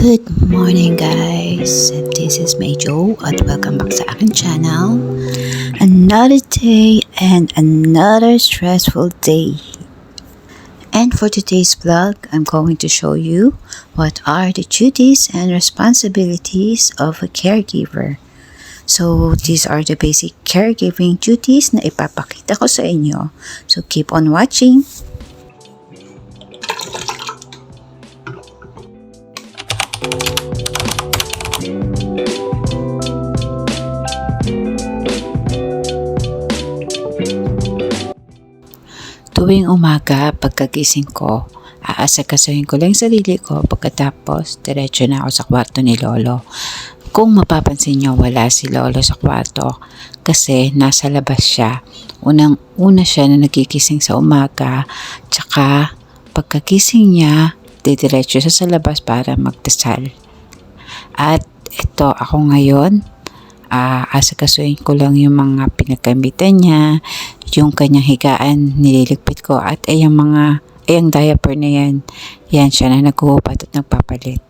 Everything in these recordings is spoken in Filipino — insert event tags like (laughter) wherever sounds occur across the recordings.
Good morning guys! This is May Jo at welcome back sa aking channel. Another day and another stressful day. And for today's vlog, I'm going to show you what are the duties and responsibilities of a caregiver. So, these are the basic caregiving duties na ipapakita ko sa inyo. So, keep on watching. Tuwing umaga, pagkagising ko, aasakasuhin ko lang sarili ko pagkatapos diretso na ako sa kwarto ni Lolo. Kung mapapansin nyo, wala si Lolo sa kwarto kasi nasa labas siya. Unang-una siya na nagigising sa umaga, tsaka pagkagising niya, didiretso siya sa labas para magdasal. At ito, ako ngayon, uh, asakasuhin ko lang yung mga pinagkamitan niya, yung kanyang higaan, nililigpit ko, at ay yung mga, ay ang diaper na yan, yan siya na naghuhupat at nagpapalit.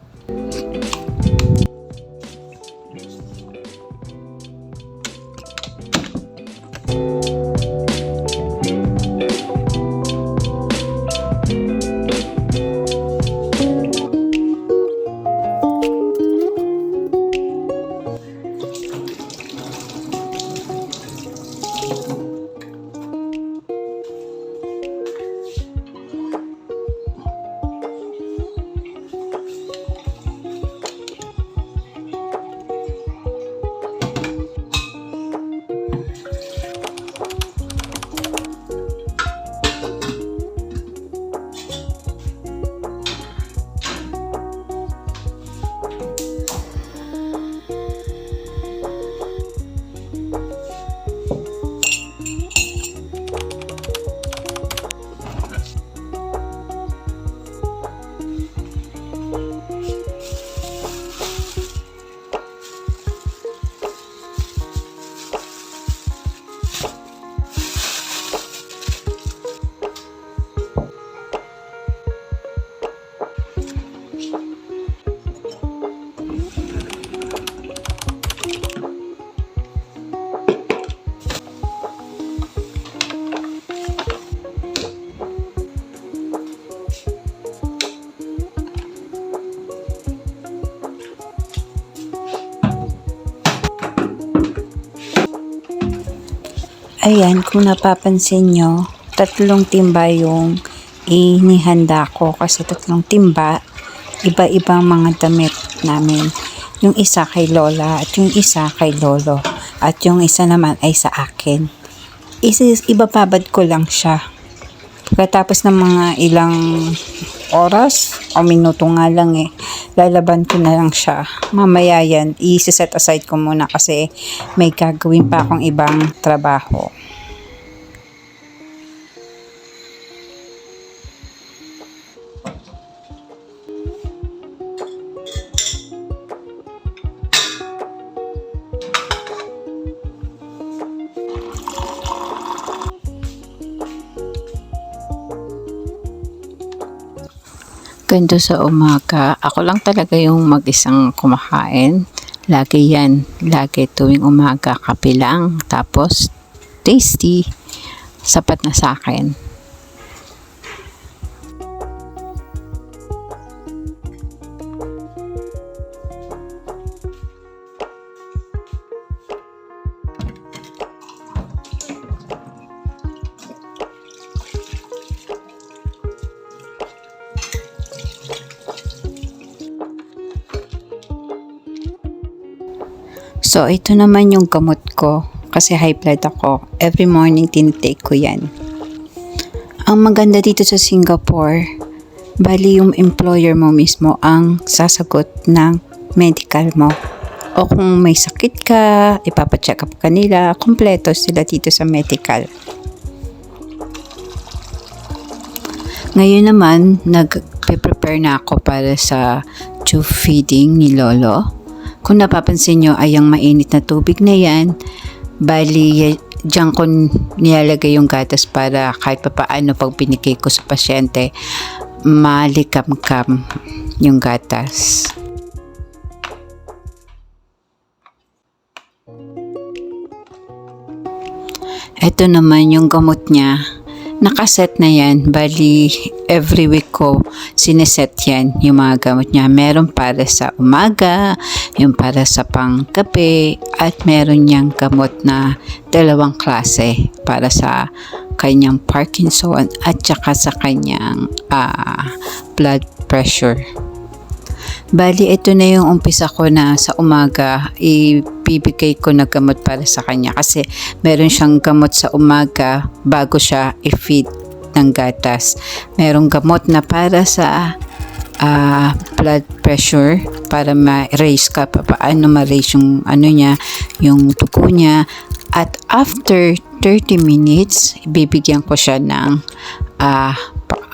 Ayan, kung napapansin nyo, tatlong timba yung inihanda ko kasi tatlong timba, iba-ibang mga damit namin. Yung isa kay Lola at yung isa kay Lolo at yung isa naman ay sa akin. Isa, ibababad ko lang siya. Pagkatapos ng mga ilang oras o minuto nga lang eh, lalaban ko na lang siya. Mamaya yan, i-set aside ko muna kasi may gagawin pa akong ibang trabaho. Ganito sa umaga, ako lang talaga yung mag-isang kumakain. Lagi yan, lagi tuwing umaga kape lang. Tapos, tasty. Sapat na sa akin. So, ito naman yung gamot ko. Kasi high blood ako. Every morning, tinitake ko yan. Ang maganda dito sa Singapore, bali yung employer mo mismo ang sasagot ng medical mo. O kung may sakit ka, ipapacheck up ka nila, kompleto sila dito sa medical. Ngayon naman, nag-prepare na ako para sa tube feeding ni Lolo. Kung napapansin nyo ay ang mainit na tubig na yan, bali dyan ko nilalagay yung gatas para kahit papaano pag pinikay ko sa pasyente, malikam-kam yung gatas. Ito naman yung gamot niya Nakaset na yan. Bali, every week ko sineset yan, yung mga gamot niya. Meron para sa umaga, yung para sa pangkape, at meron niyang gamot na dalawang klase para sa kanyang Parkinson at saka sa kanyang ah, blood pressure. Bali, ito na yung umpisa ko na sa umaga, ibibigay ko na gamot para sa kanya kasi meron siyang gamot sa umaga bago siya i-feed ng gatas. Merong gamot na para sa ah, blood pressure para ma-raise ka pa paano ma-raise yung ano niya, yung tuko niya. At after 30 minutes, bibigyan ko siya ng ah,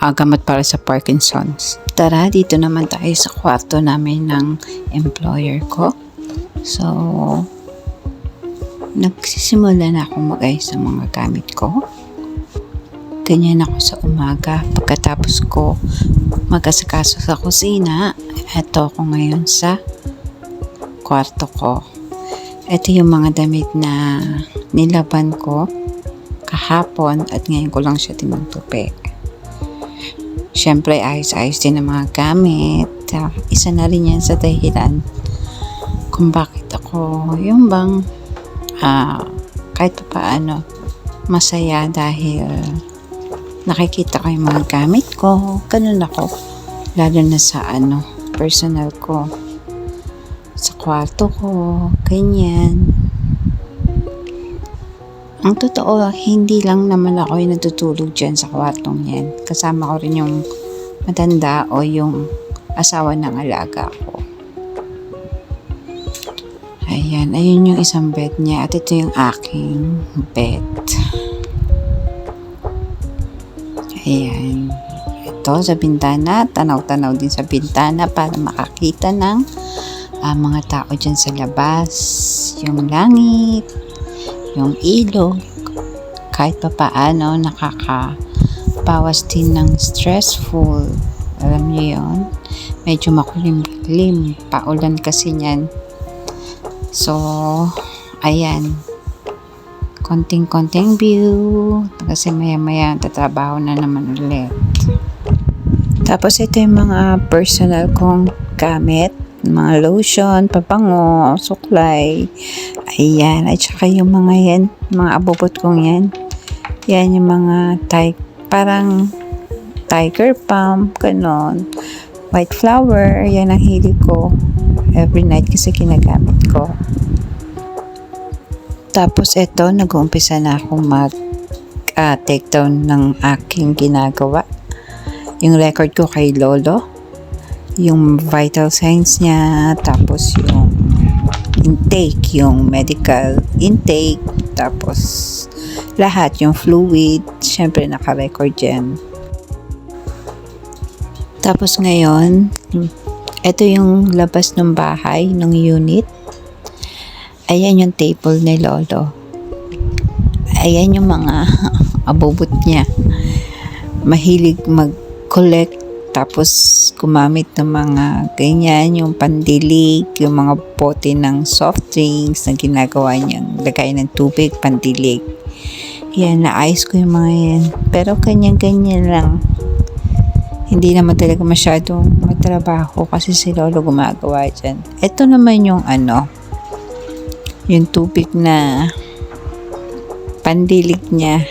ah, gamot para sa Parkinson's. Tara, dito naman tayo sa kwarto namin ng employer ko. So, nagsisimula na akong mag-ayos ng mga gamit ko. Ganyan ako sa umaga. Pagkatapos ko mag-asikaso sa kusina, eto ako ngayon sa kwarto ko. Ito yung mga damit na nilaban ko kahapon at ngayon ko lang siya tinutupi. Siyempre, ayos-ayos din ang mga gamit. Ah, Isa na rin yan sa dahilan kung bakit ako yung bang ah, kahit pa paano masaya dahil nakikita ko yung mga gamit ko. Ganun ako. Lalo na sa ano, personal ko. Sa kwarto ko. Ganyan. Ang totoo, hindi lang naman ako yung natutulog dyan sa kwartong yan. Kasama ko rin yung matanda o yung asawa ng alaga ko. Ayan, ayun yung isang bed niya at ito yung aking bed. Ayan. Ito sa bintana, tanaw-tanaw din sa bintana para makakita ng ah, mga tao dyan sa labas. Yung langit, yung ilog, kahit pa paano nakakabawas din ng stressful. Alam niyo yon Medyo makulimlim. Paulan kasi niyan. So, ayan. Konting-konting view. Kasi maya-maya tatrabaho na naman ulit. Tapos ito yung mga personal kong gamit. Mga lotion, pabango, suklay. Ayan. At saka yung mga yan, mga abubot kong yan. Yan yung mga type, parang tiger palm, ganon. White flower, yan ang hilig ko. Every night kasi kinagamit ko. Tapos ito, nag-uumpisa na akong mag ah, take down ng aking ginagawa. Yung record ko kay Lolo. Yung vital signs niya. Tapos yung intake, yung medical intake. Tapos lahat, yung fluid. Siyempre, naka-record yan. Tapos ngayon, ito yung labas ng bahay, ng unit. Ayan yung table ni Lolo. Ayan yung mga (laughs) abubot niya. Mahilig mag-collect tapos gumamit ng mga ganyan, yung pandilig, yung mga bote ng soft drinks na ginagawa niyang lagay ng tubig, pandilig. Yan, naayos ko yung mga yan. Pero ganyan-ganyan lang. Hindi naman talaga masyadong matrabaho kasi si Lolo gumagawa dyan. Ito naman yung ano, yung tubig na pandilig niya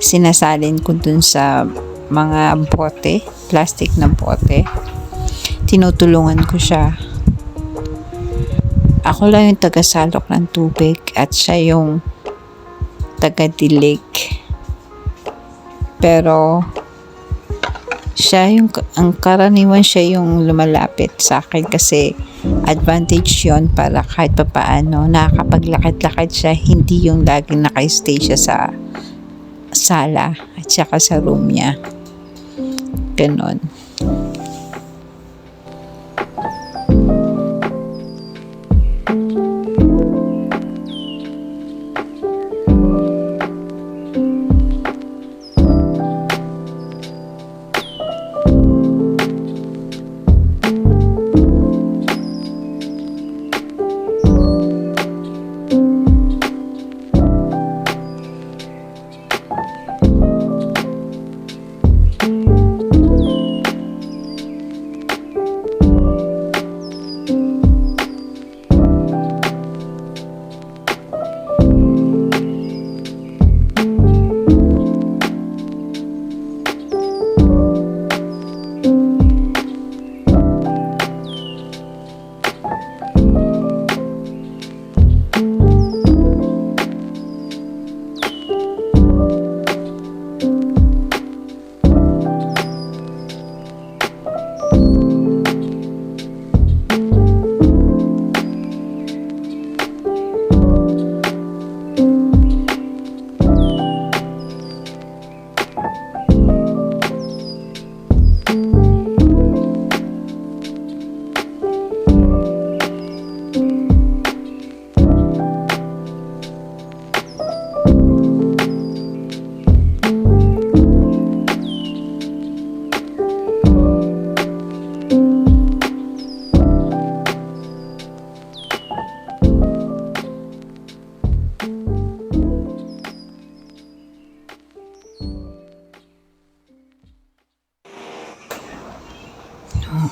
sinasalin ko dun sa mga bote, plastic na bote. Tinutulungan ko siya. Ako lang yung tagasalok ng tubig at siya yung tagadilig. Pero siya yung ang karaniwan siya yung lumalapit sa akin kasi advantage yon para kahit pa paano nakakapaglakad-lakad siya hindi yung laging naka-stay siya sa sala at saka sa room niya ganon Oh,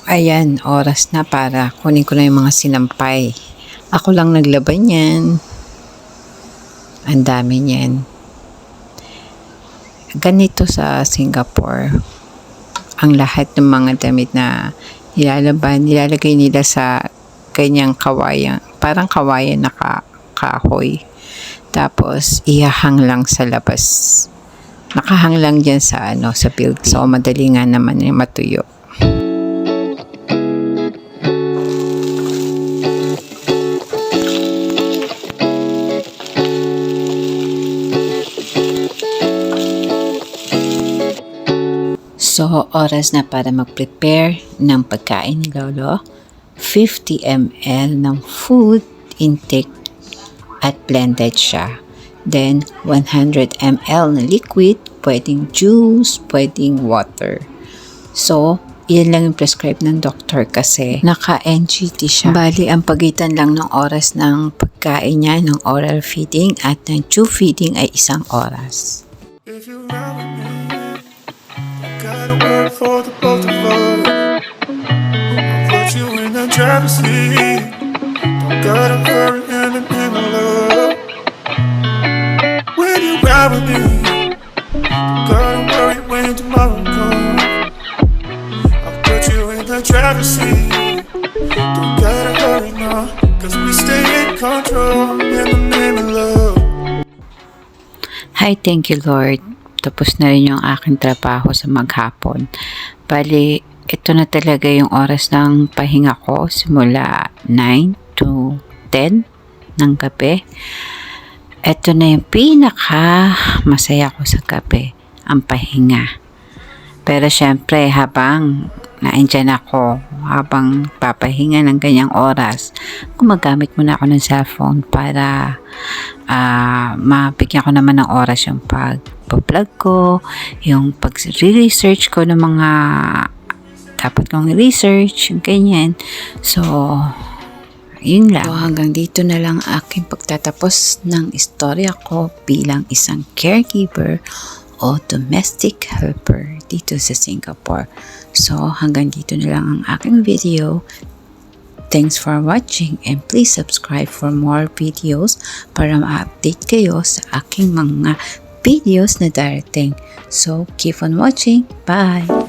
ayan, oras na para kunin ko na yung mga sinampay. Ako lang naglaban yan. Ang dami niyan. Ganito sa Singapore, ang lahat ng mga damit na nilalaban, nilalagay nila sa ganyang kawayan, parang kawayan na ka, kahoy. Tapos, ihahang lang sa labas. Nakahang lang dyan sa, ano, sa building. So, madali nga naman yung matuyo. So, oras na para mag-prepare ng pagkain ni Lolo. 50 ml ng food intake at blended siya. Then, 100 ml na liquid, pwedeng juice, pwedeng water. So, yan lang yung prescribe ng doktor kasi naka-NGT siya. Bali, ang pagitan lang ng oras ng pagkain niya, ng oral feeding at ng tube feeding ay isang oras. If you ride with me, gotta work for the both of us. Put you in. Don't gotta hurry in the name of love. When you ride with me, gotta worry when tomorrow comes. I'll put you in the. Don't gotta hurry now, cause we stay in control in the name of love. Hi, thank you Lord. Tapos na rin yung aking trabaho sa maghapon. Bali, ito na talaga yung oras ng pahinga ko simula 9 to 10 ng gabi. Ito na yung pinaka masaya ko sa gabi, ang pahinga. Pero syempre, habang naandyan ako, habang papahinga ng ganyang oras, gumagamit muna ako ng cellphone para ah mabigyan ko naman ng oras yung pag-vlog ko, yung pag-research ko ng mga dapat kong research, yung ganyan. So, yun lang. So, hanggang dito na lang aking pagtatapos ng istorya ko bilang isang caregiver o domestic helper dito sa Singapore. So, hanggang dito na lang ang aking video. Thanks for watching and please subscribe for more videos para ma-update kayo sa aking mga videos na darating. So, keep on watching. Bye!